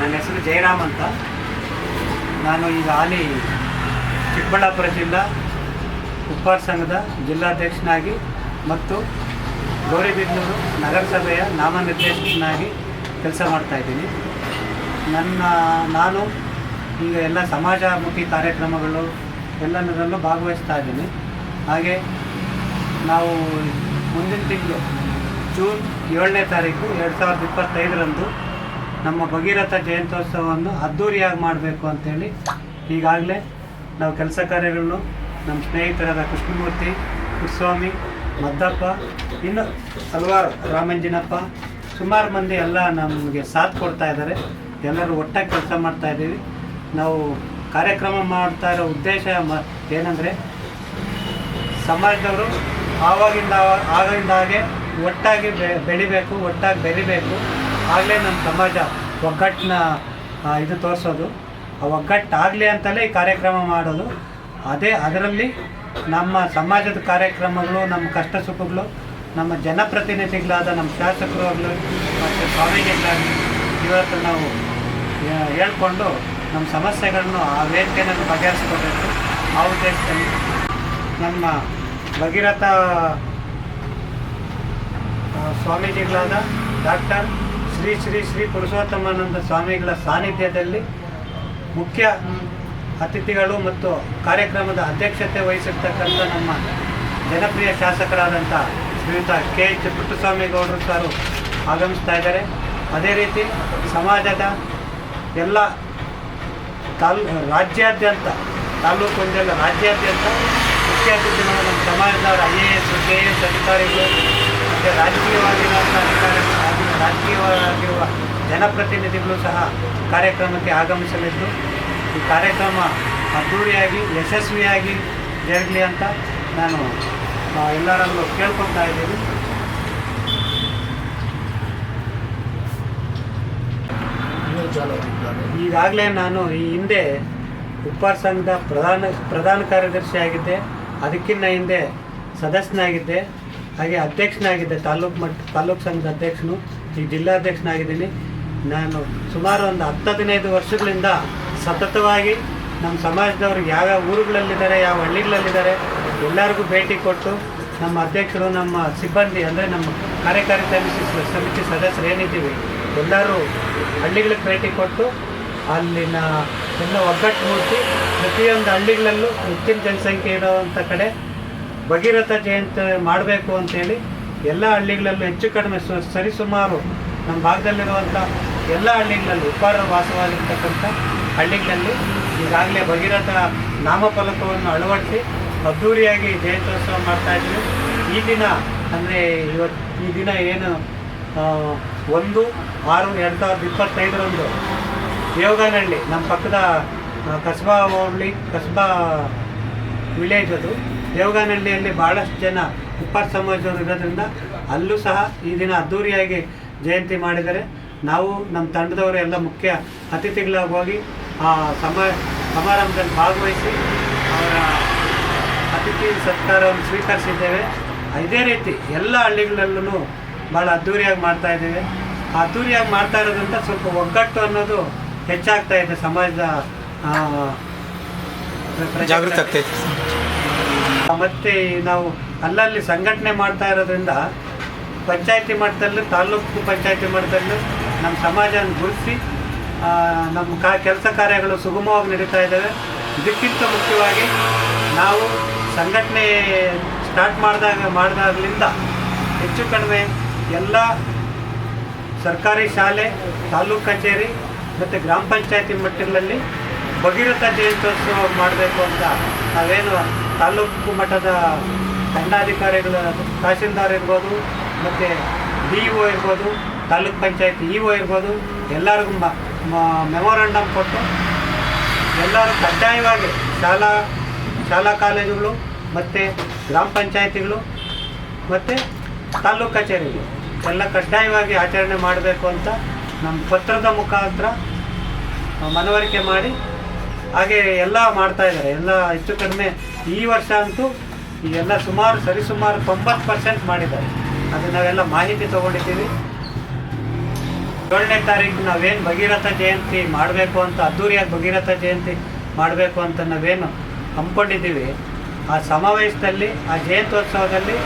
ನನ್ನ ಹೆಸರು ಜಯರಾಮ್ ಅಂತ. ನಾನು ಈಗ ಹಾಲಿ ಚಿಕ್ಕಬಳ್ಳಾಪುರ ಜಿಲ್ಲಾ ಉಪ್ಪಾರ ಸಂಘದ ಜಿಲ್ಲಾಧ್ಯಕ್ಷನಾಗಿ ಮತ್ತು ಗೌರಿಬಿದನೂರು ನಗರಸಭೆಯ ನಾಮನಿರ್ದೇಶಕನಾಗಿ ಕೆಲಸ ಮಾಡ್ತಾಯಿದ್ದೀನಿ ನನ್ನ, ನಾನು ಈಗ ಎಲ್ಲ ಸಮಾಜಮುಖಿ ಕಾರ್ಯಕ್ರಮಗಳು ಎಲ್ಲದರಲ್ಲೂ ಭಾಗವಹಿಸ್ತಾ ಇದ್ದೀನಿ. ಹಾಗೆ ನಾವು ಮುಂದಿನ ತಿಂಗಳು ಜೂನ್ ಏಳನೇ ತಾರೀಕು ಎರಡು ಸಾವಿರದ ಇಪ್ಪತ್ತೈದರಂದು ನಮ್ಮ ಭಗೀರಥ ಜಯಂತ್ಯೋತ್ಸವವನ್ನು ಅದ್ಧೂರಿಯಾಗಿ ಮಾಡಬೇಕು ಅಂತೇಳಿ ಈಗಾಗಲೇ ನಾವು ಕೆಲಸ ಕಾರ್ಯಗಳನ್ನು ನಮ್ಮ ಸ್ನೇಹಿತರಾದ ಕೃಷ್ಣಮೂರ್ತಿ ಕುಸ್ವಾಮಿ ಮದ್ದಪ್ಪ, ಇನ್ನು ಹಲವಾರು ರಾಮಂಜಿನಪ್ಪ, ಸುಮಾರು ಮಂದಿ ಎಲ್ಲ ನಮಗೆ ಸಾಥ್ ಕೊಡ್ತಾ ಇದ್ದಾರೆ. ಎಲ್ಲರೂ ಒಟ್ಟಾಗಿ ಕೆಲಸ ಮಾಡ್ತಾ ಇದ್ದೀವಿ. ನಾವು ಕಾರ್ಯಕ್ರಮ ಮಾಡ್ತಾ ಇರೋ ಉದ್ದೇಶ ಮ, ಏನಂದರೆ ಸಮಾಜದವರು ಆವಾಗಿಂದ ಆಗಿಂದಾಗೆ ಆಗಿಂದ ಹಾಗೆ ಒಟ್ಟಾಗಿ ಬೆಳಿಬೇಕು ಒಟ್ಟಾಗಿ ಬೆಳಿಬೇಕು. ಆಗಲೇ ನಮ್ಮ ಸಮಾಜ ಒಗ್ಗಟ್ಟಿನ ಇದು ತೋರಿಸೋದು. ಆ ಒಗ್ಗಟ್ಟಾಗಲಿ ಅಂತಲೇ ಈ ಕಾರ್ಯಕ್ರಮ ಮಾಡೋದು. ಅದೇ ಅದರಲ್ಲಿ ನಮ್ಮ ಸಮಾಜದ ಕಾರ್ಯಕ್ರಮಗಳು, ನಮ್ಮ ಕಷ್ಟ ಸುಖಗಳು, ನಮ್ಮ ಜನಪ್ರತಿನಿಧಿಗಳಾದ ನಮ್ಮ ಶಾಸಕರು ಆಗಲಿ ಮತ್ತು ಸ್ವಾಮಿಗಳಾಗಲಿ ಇವತ್ತು ನಾವು ಹೇಳ್ಕೊಂಡು ನಮ್ಮ ಸಮಸ್ಯೆಗಳನ್ನು ಆ ವೇದಿಕೆಯನ್ನು ಬಗೆಹರಿಸ್ಕೋಬೇಕು. ಆ ಉದ್ದೇಶದಲ್ಲಿ ನಮ್ಮ ಭಗೀರಥ ಸ್ವಾಮೀಜಿಗಳಾದ ಡಾಕ್ಟರ್ ಶ್ರೀ ಶ್ರೀ ಶ್ರೀ ಪುರುಷೋತ್ತಮಾನಂದ ಸ್ವಾಮಿಗಳ ಸಾನ್ನಿಧ್ಯದಲ್ಲಿ ಮುಖ್ಯ ಅತಿಥಿಗಳು ಮತ್ತು ಕಾರ್ಯಕ್ರಮದ ಅಧ್ಯಕ್ಷತೆ ವಹಿಸಿರ್ತಕ್ಕಂಥ ನಮ್ಮ ಜನಪ್ರಿಯ ಶಾಸಕರಾದಂಥ ಶ್ರೀಯುತ ಕೆ ಎಚ್ ಪುಟ್ಟಸ್ವಾಮಿ ಗೌಡರು ಸಾರು ಆಗಮಿಸ್ತಾ ಇದ್ದಾರೆ. ಅದೇ ರೀತಿ ಸಮಾಜದ ಎಲ್ಲ ತಾಲ್, ರಾಜ್ಯಾದ್ಯಂತ, ತಾಲೂಕು ಒಂದೆಲ್ಲ ರಾಜ್ಯಾದ್ಯಂತ ಮುಖ್ಯ ಅತಿಥಿಗಳು ನಮ್ಮ ಸಮಾಜದವರ I A S, K A S ಅಧಿಕಾರಿಗಳು, ಮತ್ತು ರಾಜಕೀಯವಾಗಿರುವಂಥ ಅಧಿಕಾರಿ ರಾಜಕೀಯವಾಗಿರುವ ಜನಪ್ರತಿನಿಧಿಗಳು ಸಹ ಕಾರ್ಯಕ್ರಮಕ್ಕೆ ಆಗಮಿಸಲಿದ್ದು, ಈ ಕಾರ್ಯಕ್ರಮ ಅದ್ದೂರಿಯಾಗಿ, ಯಶಸ್ವಿಯಾಗಿ ಜರಗಲಿ ಅಂತ ನಾನು ಎಲ್ಲರಲ್ಲೂ ಕೇಳ್ಕೊತಾ ಇದ್ದೀನಿ. ಈಗಾಗಲೇ ನಾನು ಈ ಹಿಂದೆ ಉಪ್ಪಾರ ಸಂಘದ ಪ್ರಧಾನ ಪ್ರಧಾನ ಕಾರ್ಯದರ್ಶಿ ಆಗಿದ್ದೆ. ಅದಕ್ಕಿಂತ ಹಿಂದೆ ಸದಸ್ಯನಾಗಿದ್ದೆ. ಹಾಗೆ ಅಧ್ಯಕ್ಷನಾಗಿದ್ದೆ ತಾಲೂಕು ಮಟ್ಟ, ತಾಲೂಕು ಸಂಘದ ಅಧ್ಯಕ್ಷನು. ಈಗ ಜಿಲ್ಲಾಧ್ಯಕ್ಷನಾಗಿದ್ದೀನಿ. ನಾನು ಸುಮಾರು ಒಂದು ಹತ್ತು ಹದಿನೈದು ವರ್ಷಗಳಿಂದ ಸತತವಾಗಿ ನಮ್ಮ ಸಮಾಜದವ್ರಿಗೆ ಯಾವ್ಯಾವ ಊರುಗಳಲ್ಲಿದ್ದಾರೆ, ಯಾವ ಹಳ್ಳಿಗಳಲ್ಲಿದ್ದಾರೆ ಎಲ್ಲರಿಗೂ ಭೇಟಿ ಕೊಟ್ಟು ನಮ್ಮ ಅಧ್ಯಕ್ಷರು, ನಮ್ಮ ಸಿಬ್ಬಂದಿ ಅಂದರೆ ನಮ್ಮ ಕಾರ್ಯಕಾರಿ ಸಮಿತಿ ಸಮಿತಿ ಸದಸ್ಯರು ಏನಿದ್ದೀವಿ, ಎಲ್ಲರೂ ಹಳ್ಳಿಗಳಿಗೆ ಭೇಟಿ ಕೊಟ್ಟು ಅಲ್ಲಿನ ಎಲ್ಲ ಒಗ್ಗಟ್ಟು ಮೂಡಿಸಿ ಪ್ರತಿಯೊಂದು ಹಳ್ಳಿಗಳಲ್ಲೂ ಹೆಚ್ಚಿನ ಜನಸಂಖ್ಯೆ ಇರೋವಂಥ ಕಡೆ ಭಗೀರಥ ಜಯಂತಿ ಮಾಡಬೇಕು ಅಂತೇಳಿ ಎಲ್ಲ ಹಳ್ಳಿಗಳಲ್ಲೂ ಹೆಚ್ಚು ಕಡಿಮೆ ಸರಿಸುಮಾರು ನಮ್ಮ ಭಾಗದಲ್ಲಿರುವಂಥ ಎಲ್ಲ ಹಳ್ಳಿಗಳಲ್ಲಿ ಉಪ್ಪಾರರು ವಾಸವಾಗಿರ್ತಕ್ಕಂಥ ಹಳ್ಳಿಗಳಲ್ಲಿ ಈಗಾಗಲೇ ಭಗೀರಥ ನಾಮಫಲಕವನ್ನು ಅಳವಡಿಸಿ ಅದ್ಧೂರಿಯಾಗಿ ಜಯಂತ್ಯೋತ್ಸವ ಮಾಡ್ತಾ ಇದ್ದೀವಿ. ಈ ದಿನ ಅಂದರೆ ಇವತ್ತು ಈ ದಿನ ಏನು ಒಂದು, ಆರು, ಎರಡು ಸಾವಿರದ ಇಪ್ಪತ್ತೈದರಂದು ದೇವಗಾನಹಳ್ಳಿ, ನಮ್ಮ ಪಕ್ಕದ ಕಸಬಾ ಕಸ್ಬಾ ಹೋಬಳಿ, ಕಸ್ಬಾ ವಿಲೇಜ್ ಅದು. ದೇವಗಾನಹಳ್ಳಿಯಲ್ಲಿ ಭಾಳಷ್ಟು ಜನ ಉಪ್ಪಾರ ಸಮಾಜದವರು ಇರೋದ್ರಿಂದ ಅಲ್ಲೂ ಸಹ ಈ ದಿನ ಅದ್ಧೂರಿಯಾಗಿ ಜಯಂತಿ ಮಾಡಿದರೆ ನಾವು ನಮ್ಮ ತಂಡದವರು ಎಲ್ಲ ಮುಖ್ಯ ಅತಿಥಿಗಳಾಗಿ ಹೋಗಿ ಆ ಸಮ ಸಮಾರಂಭದಲ್ಲಿ ಭಾಗವಹಿಸಿ ಅವರ ಅತಿಥಿ ಸತ್ಕಾರವನ್ನು ಸ್ವೀಕರಿಸಿದ್ದೇವೆ. ಇದೇ ರೀತಿ ಎಲ್ಲ ಹಳ್ಳಿಗಳಲ್ಲೂ ಭಾಳ ಅದ್ಧೂರಿಯಾಗಿ ಮಾಡ್ತಾ ಇದ್ದೇವೆ. ಅದ್ಧೂರಿಯಾಗಿ ಮಾಡ್ತಾ ಇರೋದ್ರಿಂದ ಸ್ವಲ್ಪ ಒಗ್ಗಟ್ಟು ಅನ್ನೋದು ಹೆಚ್ಚಾಗ್ತಾ ಇದೆ ಸಮಾಜದ ಜಾಗೃತಿ ಆಗ್ತೈತೆ ಮತ್ತೆ ನಾವು ಅಲ್ಲಲ್ಲಿ ಸಂಘಟನೆ ಮಾಡ್ತಾ ಇರೋದ್ರಿಂದ ಪಂಚಾಯತಿ ಮಟ್ಟದಲ್ಲೂ, ತಾಲೂಕು ಪಂಚಾಯತಿ ಮಟ್ಟದಲ್ಲೂ ನಮ್ಮ ಸಮಾಜನ ಗುರುತಿಸಿ ನಮ್ಮ ಕಾ, ಕೆಲಸ ಕಾರ್ಯಗಳು ಸುಗಮವಾಗಿ ನಡೀತಾ ಇದ್ದಾವೆ. ಇದಕ್ಕಿಂತ ಮುಖ್ಯವಾಗಿ ನಾವು ಸಂಘಟನೆ ಸ್ಟಾರ್ಟ್ ಮಾಡಿದಾಗ, ಮಾಡಿದಾಗಲಿಂದ ಹೆಚ್ಚು ಕಡಿಮೆ ಎಲ್ಲ ಸರ್ಕಾರಿ ಶಾಲೆ, ತಾಲೂಕು ಕಚೇರಿ ಮತ್ತು ಗ್ರಾಮ ಪಂಚಾಯತಿ ಮಟ್ಟಗಳಲ್ಲಿ ಭಗೀರಥ ಜಯಂತ್ಯೋತ್ಸವ ಮಾಡಬೇಕು ಅಂತ ನಾವೇನು ತಾಲೂಕು ಮಟ್ಟದ ದಂಡಾಧಿಕಾರಿಗಳ ತಹಸೀಲ್ದಾರ್ ಇರ್ಬೋದು, ಮತ್ತು ಡಿ ಒ ಇರ್ಬೋದು, ತಾಲೂಕ್ ಪಂಚಾಯತ್ ಇ ಒ ಇರ್ಬೋದು, ಎಲ್ಲರಿಗೂ ಮೆಮೊರಾಂಡಮ್ ಕೊಟ್ಟು ಎಲ್ಲರೂ ಕಡ್ಡಾಯವಾಗಿ ಶಾಲಾ ಶಾಲಾ ಕಾಲೇಜುಗಳು, ಮತ್ತು ಗ್ರಾಮ ಪಂಚಾಯತಿಗಳು, ಮತ್ತು ತಾಲೂಕು ಕಚೇರಿಗಳು ಎಲ್ಲ ಕಡ್ಡಾಯವಾಗಿ ಆಚರಣೆ ಮಾಡಬೇಕು ಅಂತ ನಮ್ಮ ಪತ್ರದ ಮುಖಾಂತರ ಮನವರಿಕೆ ಮಾಡಿ ಹಾಗೆ ಎಲ್ಲ ಮಾಡ್ತಾ ಇದ್ದಾರೆ. ಎಲ್ಲ ಹೆಚ್ಚು ಕಡಿಮೆ ಈ ವರ್ಷ ಅಂತೂ ಈ ಎಲ್ಲ ಸುಮಾರು ಸರಿಸುಮಾರು ತೊಂಬತ್ತು ಪರ್ಸೆಂಟ್ ಮಾಡಿದ್ದಾರೆ. ಅದು ನಾವೆಲ್ಲ ಮಾಹಿತಿ ತೊಗೊಂಡಿದ್ದೀವಿ. ಏಳನೇ ತಾರೀಕು ನಾವೇನು ಭಗೀರಥ ಜಯಂತಿ ಮಾಡಬೇಕು ಅಂತ, ಅದ್ದೂರಿಯಾಗಿ ಭಗೀರಥ ಜಯಂತಿ ಮಾಡಬೇಕು ಅಂತ ನಾವೇನು ಹಮ್ಮಿಕೊಂಡಿದ್ದೀವಿ ಆ ಸಮಾವೇಶದಲ್ಲಿ, ಆ ಜಯಂತ್ಯೋತ್ಸವದಲ್ಲಿ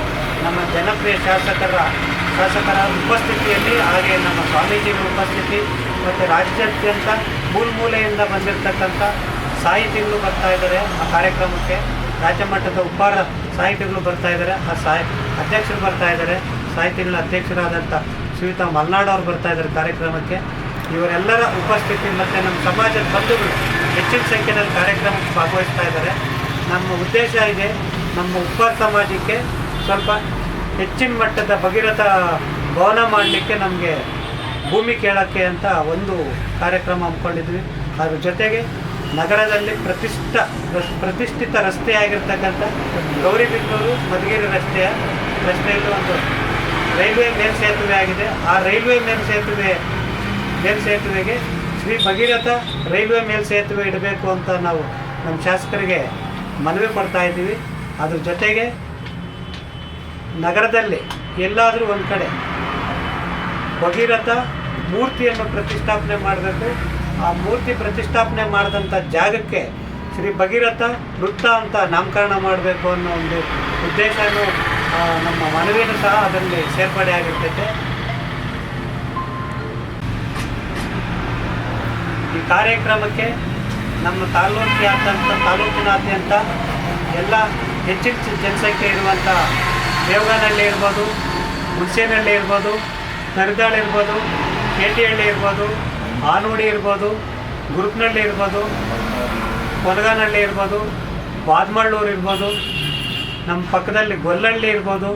ನಮ್ಮ ಜನಪ್ರಿಯ ಶಾಸಕರ ಶಾಸಕರ ಉಪಸ್ಥಿತಿಯಲ್ಲಿ, ಹಾಗೆ ನಮ್ಮ ಸ್ವಾಮೀಜಿಗಳ ಉಪಸ್ಥಿತಿ ಮತ್ತು ರಾಜ್ಯಾದ್ಯಂತ ಮೂಲ ಮೂಲೆಯಿಂದ ಬಂದಿರತಕ್ಕಂಥ ಸಾಹಿತಿಗಳು ಬರ್ತಾ ಇದ್ದಾರೆ ಆ ಕಾರ್ಯಕ್ರಮಕ್ಕೆ. ರಾಜ್ಯ ಮಟ್ಟದ ಉಪ್ಪಾರ ಸಾಹಿತಿಗಳು ಬರ್ತಾ ಇದ್ದಾರೆ. ಆ ಸಾಹಿ ಅಧ್ಯಕ್ಷರು ಬರ್ತಾ ಇದ್ದಾರೆ. ಸಾಹಿತಿಗಳ ಅಧ್ಯಕ್ಷರಾದಂಥ ಶ್ರೀಯುತ ಮಲ್ನಾಡ್ ಅವರು ಬರ್ತಾ ಇದ್ದಾರೆ ಕಾರ್ಯಕ್ರಮಕ್ಕೆ. ಇವರೆಲ್ಲರ ಉಪಸ್ಥಿತಿ ಮತ್ತು ನಮ್ಮ ಸಮಾಜದ ಬಂಧುಗಳು ಹೆಚ್ಚಿನ ಸಂಖ್ಯೆಯಲ್ಲಿ ಕಾರ್ಯಕ್ರಮಕ್ಕೆ ಭಾಗವಹಿಸ್ತಾ ಇದ್ದಾರೆ. ನಮ್ಮ ಉದ್ದೇಶ ಇದೆ ನಮ್ಮ ಉಪ್ಪಾರ ಸಮಾಜಕ್ಕೆ ಸ್ವಲ್ಪ ಹೆಚ್ಚಿನ ಮಟ್ಟದ ಭಗೀರಥ ಭವನ ಮಾಡಲಿಕ್ಕೆ ನಮಗೆ ಭೂಮಿ ಕೇಳೋಕ್ಕೆ ಅಂತ ಒಂದು ಕಾರ್ಯಕ್ರಮ ಹಮ್ಮಿಕೊಂಡಿದ್ವಿ. ಅದ್ರ ಜೊತೆಗೆ ನಗರದಲ್ಲಿ ಪ್ರತಿಷ್ಠ ಪ್ರತಿಷ್ಠಿತ ರಸ್ತೆ ಆಗಿರ್ತಕ್ಕಂಥ ಗೌರಿಬಿದನೂರು ಮಧುಗಿರಿ ರಸ್ತೆಯ ರಸ್ತೆಯಲ್ಲಿ ಒಂದು ರೈಲ್ವೆ ಮೇಲ್ಸೇತುವೆ ಆಗಿದೆ. ಆ ರೈಲ್ವೆ ಮೇಲ್ಸೇತುವೆ ಮೇಲ್ಸೇತುವೆಗೆ ಶ್ರೀ ಭಗೀರಥ ರೈಲ್ವೆ ಮೇಲ್ಸೇತುವೆ ಇಡಬೇಕು ಅಂತ ನಾವು ನಮ್ಮ ಶಾಸಕರಿಗೆ ಮನವಿ ಕೊಡ್ತಾ ಇದ್ದೀವಿ. ಅದ್ರ ಜೊತೆಗೆ ನಗರದಲ್ಲಿ ಎಲ್ಲಾದರೂ ಒಂದು ಕಡೆ ಭಗೀರಥ ಮೂರ್ತಿಯನ್ನು ಪ್ರತಿಷ್ಠಾಪನೆ ಮಾಡಬೇಕು. ಆ ಮೂರ್ತಿ ಪ್ರತಿಷ್ಠಾಪನೆ ಮಾಡಿದಂಥ ಜಾಗಕ್ಕೆ ಶ್ರೀ ಭಗೀರಥ ವೃತ್ತ ಅಂತ ನಾಮಕರಣ ಮಾಡಬೇಕು ಅನ್ನೋ ಒಂದು ಉದ್ದೇಶನೂ ನಮ್ಮ ಮನವಿನೂ ಸಹ ಅದರಲ್ಲಿ ಸೇರ್ಪಡೆ ಆಗಿರ್ತೈತೆ. ಈ ಕಾರ್ಯಕ್ರಮಕ್ಕೆ ನಮ್ಮ ತಾಲೂಕಿನಾದ್ಯಂತ ತಾಲೂಕಿನಾದ್ಯಂತ ಎಲ್ಲ ಹೆಚ್ಚಿನ ಜನಸಂಖ್ಯೆ ಇರುವಂಥ ದೇವಗಾನಹಳ್ಳಿ ಇರ್ಬೋದು, ಹುಣಸೇನಹಳ್ಳಿ ಇರ್ಬೋದು ಕರಿದಾಳ ಇರ್ಬೋದು ಕೇಟಿಹಳ್ಳಿ ಇರ್ಬೋದು ಆನೋಡಿ ಇರ್ಬೋದು ಗುರುಪ್ನಹಳ್ಳಿ ಇರ್ಬೋದು ಕೊನಗಾನಹಳ್ಳಿ ಇರ್ಬೋದು, ಬಾದ್ಮಳ್ಳೂರು ಇರ್ಬೋದು ನಮ್ಮ ಪಕ್ಕದಲ್ಲಿ ಗೊಲ್ಲಹಳ್ಳಿ ಇರ್ಬೋದು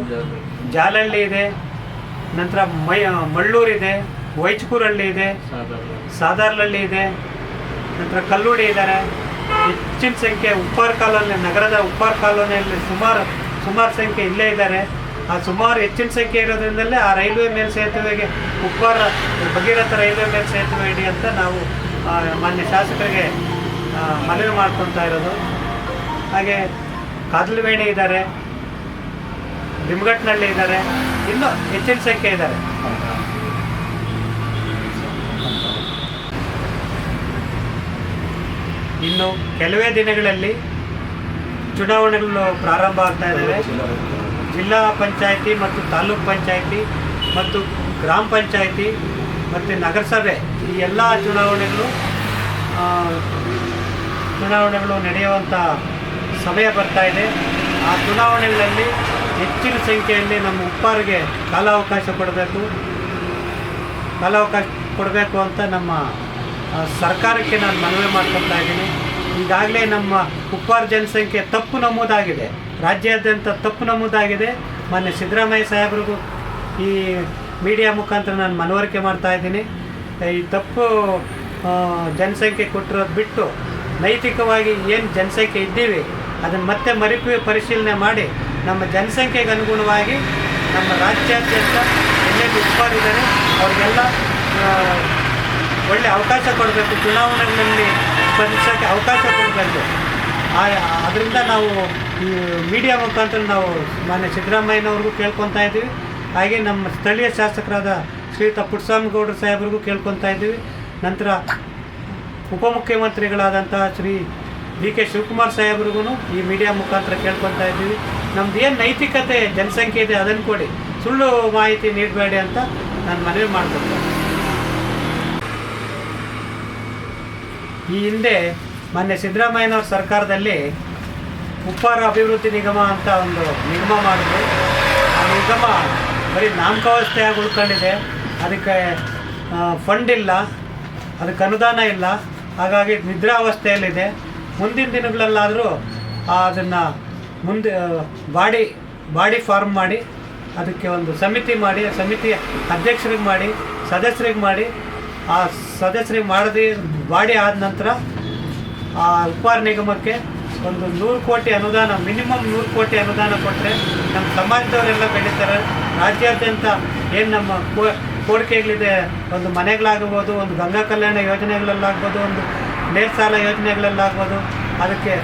ಜಾಲಹಳ್ಳಿ ಇದೆ, ನಂತರ ಮೈ ಮಳ್ಳೂರಿದೆ ವೈಚ್ಕೂರಹಳ್ಳಿ ಇದೆ ಸಾದಾರ್ಲಹಳ್ಳಿ ಇದೆ, ನಂತರ ಕಲ್ಲೂಡಿ ಇದ್ದಾರೆ. ಹೆಚ್ಚಿನ ಸಂಖ್ಯೆ ಉಪ್ಪಾರ್ ಕಾಲೋನಿ, ನಗರದ ಉಪ್ಪಾರ್ ಕಾಲೋನಿಯಲ್ಲಿ ಸುಮಾರು ಸುಮಾರು ಸಂಖ್ಯೆ ಇಲ್ಲೇ ಇದ್ದಾರೆ. ಸುಮಾರು ಹೆಚ್ಚಿನ ಸಂಖ್ಯೆ ಇರೋದ್ರಿಂದಲೇ ಆ ರೈಲ್ವೆ ಮೇಲ್ ಸೇತುವೆಗೆ ಉಪ್ಪಾರ ಭಗೀರಥ ರೈಲ್ವೆ ಮೇಲ್ ಸೇತುವೆ ಇಡಿ ಅಂತ ನಾವು ಆ, ಮಾನ್ಯ ಶಾಸಕರಿಗೆ ಮನವಿ ಮಾಡ್ಕೊತಾ ಇರೋದು. ಹಾಗೆ ಕಾದಲ್ವೇಣಿ ಇದ್ದಾರೆ ನಿಮ್ಗಟ್ನಲ್ಲಿ ಇದ್ದಾರೆ ಇನ್ನೂ ಹೆಚ್ಚಿನ ಸಂಖ್ಯೆ ಇದ್ದಾರೆ. ಇನ್ನು ಕೆಲವೇ ದಿನಗಳಲ್ಲಿ ಚುನಾವಣೆಗಳು ಪ್ರಾರಂಭ ಆಗ್ತಾ ಇದ್ದಾವೆ. ಜಿಲ್ಲಾ ಪಂಚಾಯಿತಿ ಮತ್ತು ತಾಲೂಕ್ ಪಂಚಾಯಿತಿ ಮತ್ತು ಗ್ರಾಮ ಪಂಚಾಯಿತಿ ಮತ್ತು ನಗರಸಭೆ ಈ ಎಲ್ಲ ಚುನಾವಣೆಗಳು ಚುನಾವಣೆಗಳು ನಡೆಯುವಂಥ ಸಮಯ ಬರ್ತಾ ಇದೆ. ಆ ಚುನಾವಣೆಗಳಲ್ಲಿ ಹೆಚ್ಚಿನ ಸಂಖ್ಯೆಯಲ್ಲಿ ನಮ್ಮ ಉಪ್ಪಾರಿಗೆ ಕಾಲಾವಕಾಶ ಕೊಡಬೇಕು. ಕಾಲಾವಕಾಶ ಕೊಡಬೇಕು ಅಂತ ನಮ್ಮ ಸರ್ಕಾರಕ್ಕೆ ನಾನು ಮನವಿ ಮಾಡ್ಕೊತಾ ಇದ್ದೀನಿ. ಈಗಾಗಲೇ ನಮ್ಮ ಉಪ್ಪಾರ ಜನಸಂಖ್ಯೆ ತಪ್ಪು ನಮೂದಾಗಿದೆ. ರಾಜ್ಯಾದ್ಯಂತ ತಪ್ಪು ನಮೂದಾಗಿದೆ. ಮೊನ್ನೆ ಸಿದ್ದರಾಮಯ್ಯ ಸಾಹೇಬ್ರಿಗೂ ಈ ಮೀಡಿಯಾ ಮುಖಾಂತರ ನಾನು ಮನವರಿಕೆ ಮಾಡ್ತಾ ಇದ್ದೀನಿ. ಈ ತಪ್ಪು ಜನಸಂಖ್ಯೆ ಕೊಟ್ಟಿರೋದು ಬಿಟ್ಟು ನೈತಿಕವಾಗಿ ಏನು ಜನಸಂಖ್ಯೆ ಇದ್ದೀವಿ, ಅದನ್ನು ಮತ್ತೆ ಮರಿಪಿ, ಪರಿಶೀಲನೆ ಮಾಡಿ ನಮ್ಮ ಜನಸಂಖ್ಯೆಗೆ ಅನುಗುಣವಾಗಿ ನಮ್ಮ ರಾಜ್ಯಾದ್ಯಂತ ಎಲ್ಲೆಲ್ಲಿ ಉತ್ಪಾದಿದ್ದಾರೆ ಅವ್ರಿಗೆಲ್ಲ ಒಳ್ಳೆ ಅವಕಾಶ ಕೊಡಬೇಕು. ಚುನಾವಣೆಗಳಲ್ಲಿ ಸ್ಪರ್ಧಿಸೋಕ್ಕೆ ಅವಕಾಶ ಕೊಡಬೇಕು. ಅದರಿಂದ ನಾವು ಈ ಮೀಡಿಯಾ ಮುಖಾಂತರ ನಾವು ಮಾನ್ಯ ಸಿದ್ದರಾಮಯ್ಯನವ್ರಿಗೂ ಕೇಳ್ಕೊತಾ ಇದ್ದೀವಿ. ಹಾಗೆ ನಮ್ಮ ಸ್ಥಳೀಯ ಶಾಸಕರಾದ ಶ್ರೀಯುತ ಪುಟ್ಟಸ್ವಾಮಿಗೌಡರು ಸಾಹೇಬ್ರಿಗೂ ಕೇಳ್ಕೊತಾ ಇದ್ದೀವಿ. ನಂತರ ಉಪಮುಖ್ಯಮಂತ್ರಿಗಳಾದಂತಹ ಶ್ರೀ ಡಿ ಕೆ ಶಿವಕುಮಾರ್ ಸಾಹೇಬ್ರಿಗೂ ಈ ಮೀಡಿಯಾ ಮುಖಾಂತರ ಕೇಳ್ಕೊತಾ ಇದ್ದೀವಿ. ನಮ್ದು ಏನು ನೈತಿಕತೆ, ಜನಸಂಖ್ಯೆ ಇದೆ ಅದನ್ನು ಕೊಡಿ. ಸುಳ್ಳು ಮಾಹಿತಿ ನೀಡಬೇಡಿ ಅಂತ ನಾನು ಮನವಿ ಮಾಡ್ಕೊಳ್ತೇನೆ. ಈ ಹಿಂದೆ ಮೊನ್ನೆ ಸಿದ್ದರಾಮಯ್ಯನವ್ರ ಸರ್ಕಾರದಲ್ಲಿ ಉಪ್ಪಾರ ಅಭಿವೃದ್ಧಿ ನಿಗಮ ಅಂತ ಒಂದು ನಿಗಮ ಮಾಡಿದ್ರು. ಆ ನಿಗಮ ಬರೀ ನಾಮಕಾವಸ್ಥೆಯಾಗಿ ಉಳ್ಕೊಂಡಿದೆ. ಅದಕ್ಕೆ ಫಂಡ್ ಇಲ್ಲ. ಅದಕ್ಕೆ ಅನುದಾನ ಇಲ್ಲ. ಹಾಗಾಗಿ ನಿದ್ರಾವಸ್ಥೆಯಲ್ಲಿದೆ. ಮುಂದಿನ ದಿನಗಳಲ್ಲಾದರೂ ಅದನ್ನು ಮುಂದೆ ಬಾಡಿ ಬಾಡಿ ಫಾರ್ಮ್ ಮಾಡಿ, ಅದಕ್ಕೆ ಒಂದು ಸಮಿತಿ ಮಾಡಿ ಆ ಸಮಿತಿಯ ಅಧ್ಯಕ್ಷರಿಗೆ ಮಾಡಿ, ಸದಸ್ಯರಿಗೆ ಮಾಡಿ, ಆ ಸದಸ್ಯರಿಗೆ ಮಾಡದಿ ಬಾಡಿ ಆದ ನಂತರ ಆ ಉಪಹಾರ ನಿಗಮಕ್ಕೆ ಒಂದು ನೂರು ಕೋಟಿ ಅನುದಾನ, ಮಿನಿಮಮ್ ನೂರು ಕೋಟಿ ಅನುದಾನ ಕೊಟ್ಟರೆ ನಮ್ಮ ಸಮಾಜದವರೆಲ್ಲ ಬೆಳೀತಾರೆ. ರಾಜ್ಯಾದ್ಯಂತ ಏನು ನಮ್ಮ ಕೋರಿಕೆಗಳಿದೆ, ಒಂದು ಮನೆಗಳಾಗ್ಬೋದು, ಒಂದು ಗಂಗಾ ಕಲ್ಯಾಣ ಯೋಜನೆಗಳಲ್ಲಾಗ್ಬೋದು, ಒಂದು ನೇರ ಸಾಲ ಯೋಜನೆಗಳಲ್ಲಾಗ್ಬೋದು, ಅದಕ್ಕೆ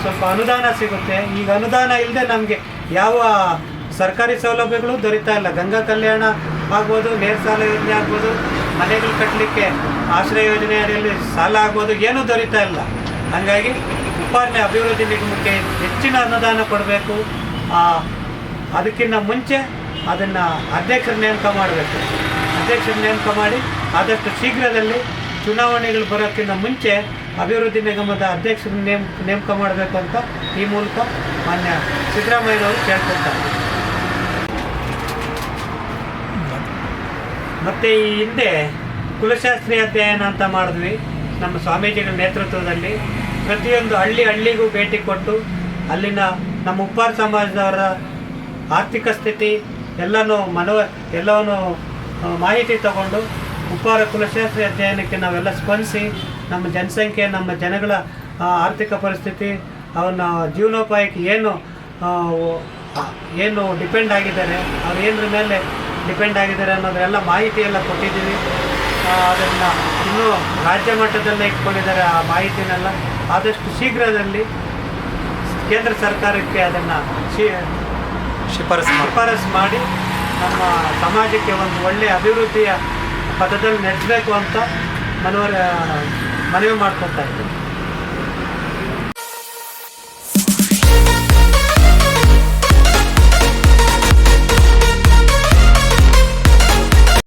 ಸ್ವಲ್ಪ ಅನುದಾನ ಸಿಗುತ್ತೆ. ಈಗ ಅನುದಾನ ಇಲ್ಲದೆ ನಮಗೆ ಯಾವ ಸರ್ಕಾರಿ ಸೌಲಭ್ಯಗಳು ದೊರೀತಾ ಇಲ್ಲ. ಗಂಗಾ ಕಲ್ಯಾಣ ಆಗ್ಬೋದು ನೇರ ಸಾಲ ಯೋಜನೆ ಆಗ್ಬೋದು, ಮನೆಗಳು ಕಟ್ಟಲಿಕ್ಕೆ ಆಶ್ರಯ ಯೋಜನೆ ಅಡಿಯಲ್ಲಿ ಸಾಲ ಆಗ್ಬೋದು, ಏನೂ ದೊರೀತಾ ಇಲ್ಲ. ಹಾಗಾಗಿ ಉಪಾರ್ಣೆ ಅಭಿವೃದ್ಧಿ ನಿಗಮಕ್ಕೆ ಹೆಚ್ಚಿನ ಅನುದಾನ ಕೊಡಬೇಕು. ಅದಕ್ಕಿಂತ ಮುಂಚೆ ಅದನ್ನು ಅಧ್ಯಕ್ಷರ ನೇಮಕ ಮಾಡಬೇಕು. ಅಧ್ಯಕ್ಷರ ನೇಮಕ ಮಾಡಿ ಆದಷ್ಟು ಶೀಘ್ರದಲ್ಲಿ ಚುನಾವಣೆಗಳು ಬರೋಕ್ಕಿಂತ ಮುಂಚೆ ಅಭಿವೃದ್ಧಿ ನಿಗಮದ ಅಧ್ಯಕ್ಷರ ನೇಮ್, ನೇಮಕ ಮಾಡಬೇಕು ಅಂತ ಈ ಮೂಲಕ ಮಾನ್ಯ ಸಿದ್ದರಾಮಯ್ಯನವರು ಕೇಳ್ಕೊಳ್ತಾರೆ. ಮತ್ತು ಈ ಹಿಂದೆ ಕುಲಶಾಸ್ತ್ರೀಯ ಅಧ್ಯಯನ ಅಂತ ಮಾಡಿದ್ವಿ, ನಮ್ಮ ಸ್ವಾಮೀಜಿಗಳ ನೇತೃತ್ವದಲ್ಲಿ. ಪ್ರತಿಯೊಂದು ಹಳ್ಳಿ ಹಳ್ಳಿಗೂ ಭೇಟಿ ಕೊಟ್ಟು, ಅಲ್ಲಿನ ನಮ್ಮ ಉಪ್ಪಾರ ಸಮಾಜದವರ ಆರ್ಥಿಕ ಸ್ಥಿತಿ, ಎಲ್ಲನೂ ಮನವ, ಎಲ್ಲವನ್ನು ಮಾಹಿತಿ ತಗೊಂಡು ಉಪ್ಪಾರ ಕುಲಶಾಸ್ತ್ರಿ ಅಧ್ಯಯನಕ್ಕೆ ನಾವೆಲ್ಲ ಸ್ಪಂದಿಸಿ, ನಮ್ಮ ಜನಸಂಖ್ಯೆ, ನಮ್ಮ ಜನಗಳ ಆರ್ಥಿಕ ಪರಿಸ್ಥಿತಿ ಅವನ ಜೀವನೋಪಾಯಕ್ಕೆ ಏನು ಏನು ಡಿಪೆಂಡ್ ಆಗಿದ್ದಾರೆ, ಅವ್ರು ಏನರ ಮೇಲೆ ಡಿಪೆಂಡ್ ಆಗಿದ್ದಾರೆ ಅನ್ನೋದೆಲ್ಲ ಮಾಹಿತಿ ಎಲ್ಲ ಕೊಟ್ಟಿದ್ದೀವಿ. ಅದನ್ನು ಇನ್ನೂ ರಾಜ್ಯ ಮಟ್ಟದಲ್ಲೇ ಇಟ್ಕೊಂಡಿದ್ದಾರೆ ಆ ಮಾಹಿತಿನೆಲ್ಲ. ಆದಷ್ಟು ಶೀಘ್ರದಲ್ಲಿ ಕೇಂದ್ರ ಸರ್ಕಾರಕ್ಕೆ ಅದನ್ನು ಶಿಫಾರಸು ಶಿಫಾರಸು ಮಾಡಿ ನಮ್ಮ ಸಮಾಜಕ್ಕೆ ಒಂದು ಒಳ್ಳೆಯ ಅಭಿವೃದ್ಧಿಯ ಪಥದಲ್ಲಿ ನಡೆಸಬೇಕು ಅಂತ ಮನವರ ಮನವಿ ಮಾಡ್ಕೊತಾ ಇದ್ದೀನಿ.